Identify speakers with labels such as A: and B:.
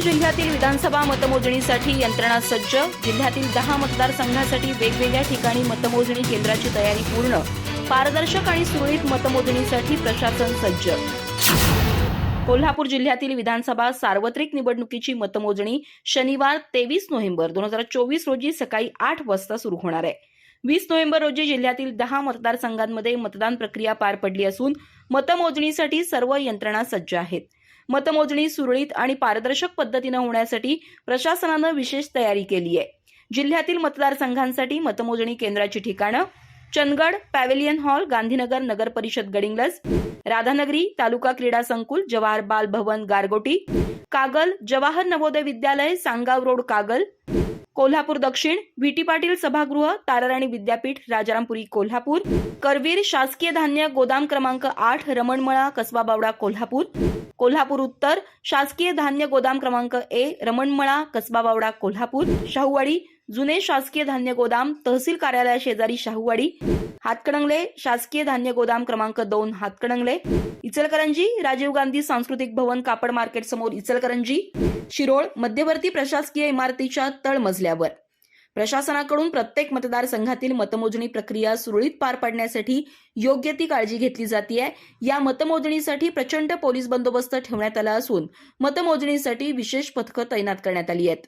A: जिल्ह्यातील विधानसभा मतमोजणीसाठी यंत्रणा सज्ज. जिल्ह्यातील दहा मतदारसंघासाठी वेगवेगळ्या ठिकाणी मतमोजणी केंद्राची तयारी पूर्ण. पारदर्शक आणि सुरळीत मतमोजणीसाठी प्रशासन सज्ज. कोल्हापूर जिल्ह्यातील विधानसभा सार्वत्रिक निवडणुकीची मतमोजणी शनिवार तेवीस नोव्हेंबर दोन हजार चोवीस रोजी सकाळी आठ वाजता सुरू होणार आहे. वीस नोव्हेंबर रोजी जिल्ह्यातील दहा मतदारसंघांमध्ये मतदान प्रक्रिया पार पडली असून मतमोजणीसाठी सर्व यंत्रणा सज्ज आहेत. मतमोजणी सुरळीत आणि पारदर्शक पद्धतीनं होण्यासाठी प्रशासनानं विशेष तयारी केली आहे. जिल्ह्यातील मतदारसंघांसाठी मतमोजणी केंद्राची ठिकाणं चंदगड पॅव्हेलियन हॉल गांधीनगर नगर परिषद गडिंगलज राधानगरी तालुका क्रीडा संकुल जवाहर बाल भवन गारगोटी कागल जवाहर नवोदय विद्यालय सांगाव रोड कागल कोल्हापूर दक्षिण व्हीटी पाटील सभागृह ताराराणी विद्यापीठ राजारामपुरी कोल्हापूर करवीर शासकीय धान्य गोदाम क्रमांक आठ रमणमळा कसबा बावडा कोल्हापूर कोल्हापूर उत्तर शासकीय धान्य गोदाम क्रमांक ए रमणमळा कसबा बावडा कोल्हापूर शाहूवाडी जुने शासकीय धान्य गोदाम तहसील कार्यालया शेजारी शाहूवाडी हातकणंगले शासकीय धान्य गोदाम क्रमांक दोन हातकणंगले इचलकरंजी राजीव गांधी सांस्कृतिक भवन कापड मार्केट समोर इचलकरंजी शिरोळ मध्यवर्ती प्रशासकीय इमारतीच्या तळमजल्यावर प्रशासनाकडून प्रत्येक मतदारसंघातील मतमोजणी प्रक्रिया सुरळीत पार पाडण्यासाठी योग्य ती काळजी घेतली जाते या मतमोजणीसाठी प्रचंड पोलीस बंदोबस्त ठेवण्यात आला असून मतमोजणीसाठी विशेष पथकं तैनात करण्यात आली आहेत.